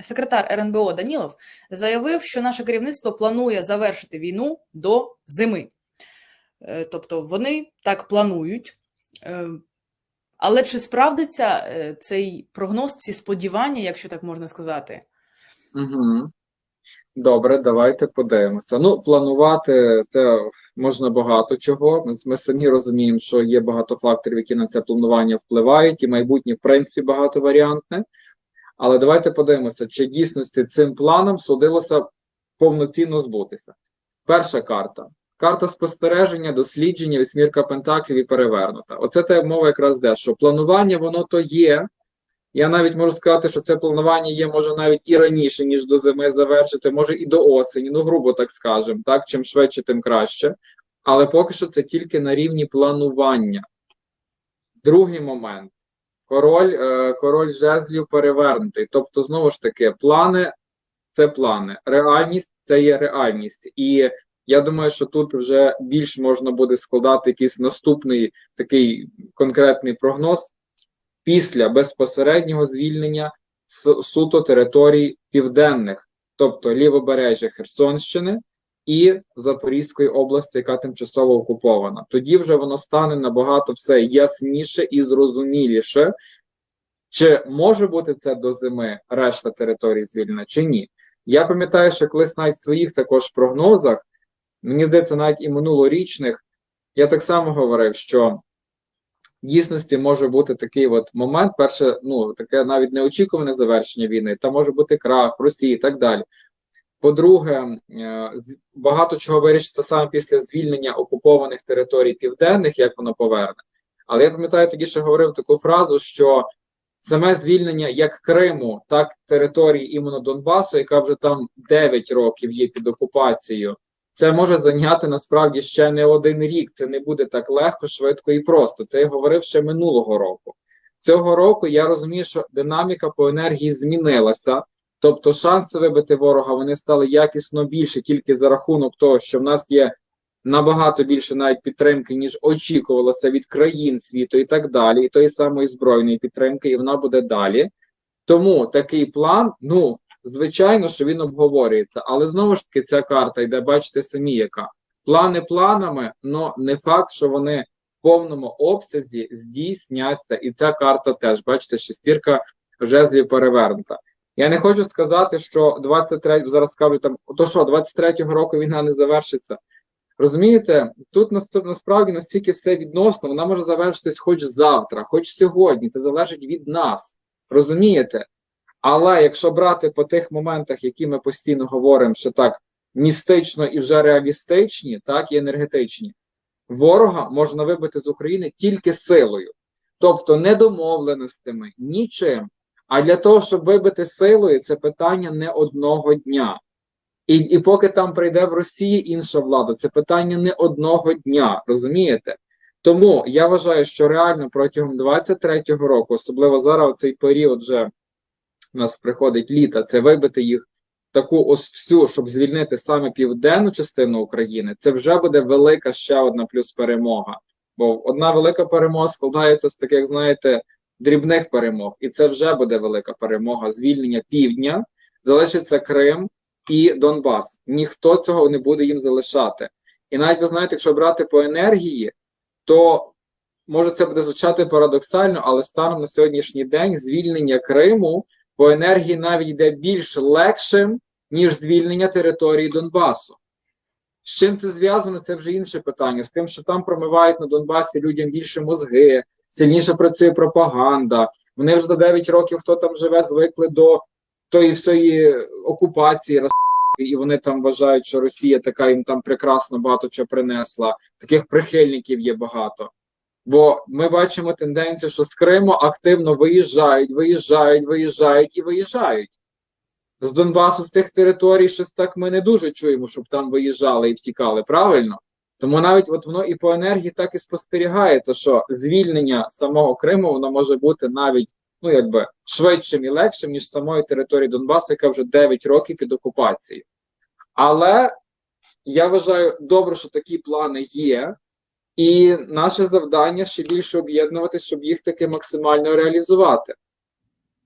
секретар РНБО Данілов заявив, що наше керівництво планує завершити війну до зими. Е, Тобто вони так планують. Е, Але чи справдиться е, цей прогноз, ці сподівання, якщо так можна сказати? Угу. Добре, давайте подивимося. Ну, планувати те можна багато чого. Ми, самі розуміємо, що є багато факторів, які на це планування впливають, і майбутнє, в принципі, багатоваріантне. Але давайте подивимося, чи дійсності цим планом судилося повноцінно збутися. Перша карта. Карта спостереження, дослідження, вісьмірка пентаклів і перевернута. Оце те мова якраз де, що планування воно то є. Я навіть можу сказати, що це планування є, може, навіть і раніше, ніж до зими завершити, може і до осені, ну, грубо так скажемо, так, чим швидше, тим краще. Але поки що це тільки на рівні планування. Другий момент. Король, е, король жезлів перевернутий. Тобто, знову ж таки, плани це плани. Реальність це є реальність. І я думаю, що тут вже більш можна буде складати якийсь наступний такий конкретний прогноз після безпосереднього звільнення суто територій південних, тобто лівобережжя Херсонщини і Запорізької області, яка тимчасово окупована. Тоді вже воно стане набагато все ясніше і зрозуміліше, чи може бути це до зими решта територій звільнена, чи ні. Я пам'ятаю, що колись навіть в своїх також прогнозах, мені здається, навіть і минулорічних, я так само говорив, що дійсності може бути такий от момент, перше, ну, таке навіть неочікуване завершення війни, та може бути крах Росії і так далі. По-друге, е, багато чого вирішиться саме після звільнення окупованих територій південних, як воно поверне. Але я пам'ятаю, тоді ще говорив таку фразу, що саме звільнення як Криму, так території іменно Донбасу, яка вже там 9 років є під окупацією, це може зайняти насправді ще не один рік. Це не буде так легко, швидко і просто. Це я говорив ще минулого року. Цього року я розумію, що динаміка по енергії змінилася. Тобто шанси вибити ворога вони стали якісно більше тільки за рахунок того, що в нас є набагато більше навіть підтримки, ніж очікувалося від країн світу і так далі, і тої самої збройної підтримки, і вона буде далі. Тому такий план, ну, звичайно, що він обговорюється, але знову ж таки ця карта йде, бачите самі, яка плани планами, але не факт, що вони в повному обсязі здійсняться. І ця карта теж, бачите, шестірка жезлів перевернута. Я не хочу сказати, що 23, зараз скажу там, то що, 23-го року війна не завершиться. Розумієте, тут насправді настільки все відносно, вона може завершитись хоч завтра, хоч сьогодні. Це залежить від нас. Розумієте? Але якщо брати по тих моментах, які ми постійно говоримо, що так містично і вже реалістичні, так і енергетичні, ворога можна вибити з України тільки силою, тобто не домовленостями, нічим. А для того, щоб вибити силою, це питання не одного дня. І, і поки там прийде в Росії інша влада, це питання не одного дня, розумієте? Тому я вважаю, що реально протягом 23-го року, особливо зараз в цей період вже у нас приходить літо, це вибити їх таку ось всю, щоб звільнити саме південну частину України, це вже буде велика ще одна плюс перемога. Бо одна велика перемога складається з таких, знаєте, дрібних перемог, і це вже буде велика перемога. Звільнення півдня, залишиться Крим і Донбас. Ніхто цього не буде їм залишати. І навіть ви знаєте, якщо брати по енергії, то може це буде звучати парадоксально, але станом на сьогоднішній день звільнення Криму по енергії навіть йде більш легшим, ніж звільнення території Донбасу. З чим це зв'язано, це вже інше питання. З тим, що там промивають на Донбасі людям більше мозги, сильніше працює пропаганда. Вони вже за 9 років, хто там живе, звикли до тої всієї окупації, і вони там вважають, що Росія така їм там прекрасно багато чого принесла. Таких прихильників є багато. Бо ми бачимо тенденцію, що з Криму активно виїжджають, виїжджають, виїжджають і виїжджають. З Донбасу, з тих територій, щось так ми не дуже чуємо, щоб там виїжджали і втікали, правильно? Тому навіть от воно і по енергії так і спостерігається, що звільнення самого Криму воно може бути навіть ну якби швидшим і легшим, ніж самої території Донбасу, яка вже 9 років під окупацією. Але я вважаю добре, що такі плани є. І наше завдання ще більше об'єднуватися, щоб їх таки максимально реалізувати.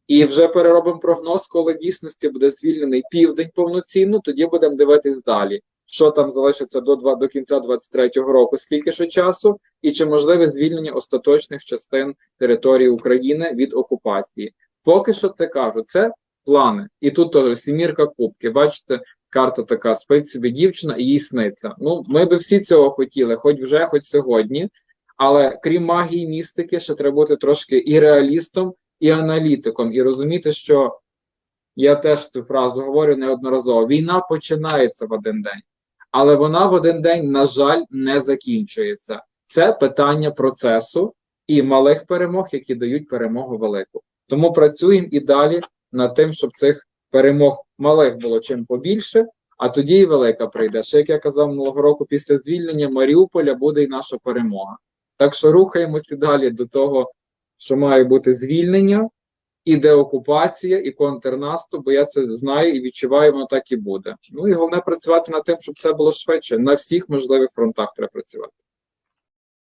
І вже переробимо прогноз, коли дійсності буде звільнений південь повноцінно, тоді будемо дивитись далі. Що там залишиться до, до кінця 23-го року, скільки ще часу, і чи можливе звільнення остаточних частин території України від окупації. Поки що це кажу, це плани. І тут теж сімірка кубки. Бачите, карта така, спить собі дівчина і їй сниться. Ну, ми би всі цього хотіли, хоч вже, хоч сьогодні. Але крім магії містики, ще треба бути трошки і реалістом, і аналітиком, і розуміти, що я теж цю фразу говорю неодноразово: війна починається в один день, але вона в один день, на жаль, не закінчується. Це питання процесу і малих перемог, які дають перемогу велику. Тому працюємо і далі над тим, щоб цих перемог малих було чим побільше, а тоді і велика прийде. Ще як я казав минулого року, після звільнення Маріуполя буде і наша перемога. Так що рухаємося далі до того, що має бути звільнення, і деокупація, і контрнаступ, бо я це знаю і відчуваю, воно так і буде. Ну і головне працювати над тим, щоб це було швидше. На всіх можливих фронтах треба працювати.